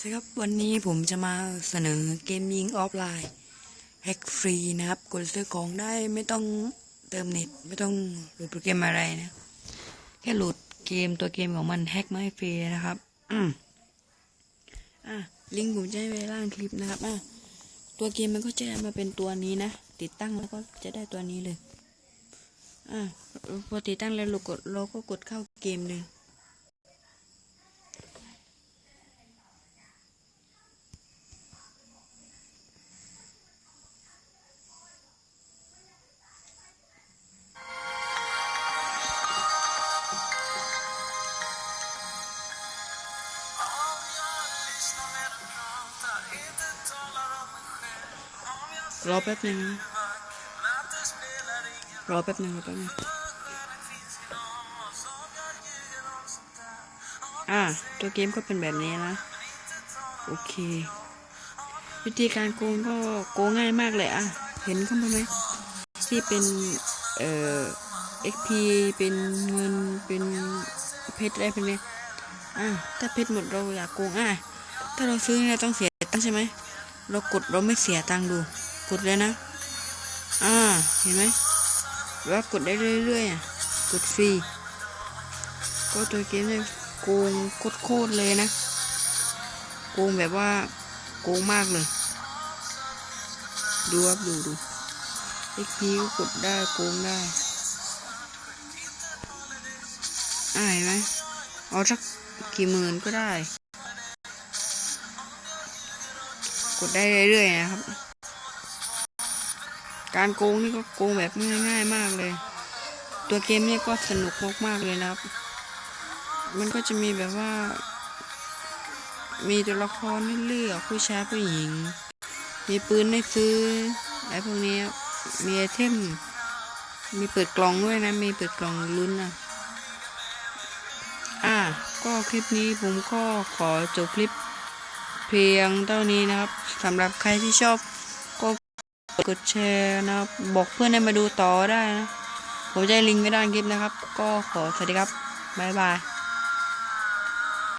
สวัสดีครับวันนี้ผมจะมาเสนอเกมยิงออฟไลน์แฮกฟรีนะครับกดซื้อของได้ไม่ต้องเติมเน็ตไม่ต้องโหลดโปรแกรมอะไรนะ แค่โหลดเกมตัวเกมของมันแฮกมาให้ฟรีนะครับอืมอะลิงก์ผมจะให้ไว้ล่างคลิปนะครับอะตัวเกมมันก็จะมาเป็นตัวนี้นะติดตั้งแล้วก็จะได้ตัวนี้เลยอะพอติดตั้งแล้วเรากดเราก็กดเข้าเกมเลย รอแป๊บหนึ่งรอแป๊บหนึ่งรอแป๊บหนึ่งอ่าตัวเกมก็เป็นแบบนี้นะ โอเค วิธีการโกงก็โกงง่ายมากเลยอะ เห็นเข้างบนไหมที่เป็น เอ่อ XP เป็นเงินเป็นเพชรอะไรเป็นเนี่ยอะถ้าเพชรหมดเราอยากโกงอะถ้าเราซื้อเนี่ยต้องเสียตังใช่ไหมเรากดเราไม่เสียตังดู กดเลยนะ อ่า เห็นไหมว่ากดได้เรื่อยๆอะกดฟรี ก็ตัวเกมเนี่ยโกงโคตรๆเลยนะ โกงแบบว่าโกงมากเลย ดูครับดูดู XP ก็กดได้โกงได้ อ่าเห็นไหมเอาสักกี่หมื่นก็ได้ กดได้เรื่อยๆนะครับ การโกงนี่ก็โกงแบบง่ายๆมากเลย ตัวเกมเนี่ยก็สนุกมากๆเลยนะครับ มันก็จะมีแบบว่า มีตัวละครให้เลือกผู้ชายผู้หญิง มีปืนให้ซื้ออะไรพวกนี้มีไอเทม มีเปิดกล่องด้วยนะ มีเปิดกล่องลุ้นนะอ่าก็คลิปนี้ผมก็ขอจบคลิปเพียงเท่านี้นะครับสำหรับใครที่ชอบ กดแชร์นะครับ บอกเพื่อนให้มาดูต่อได้นะ ผมจะลิงก์ไว้ด้านคลิปนะครับ ก็ขอสวัสดีครับ บ๊ายบาย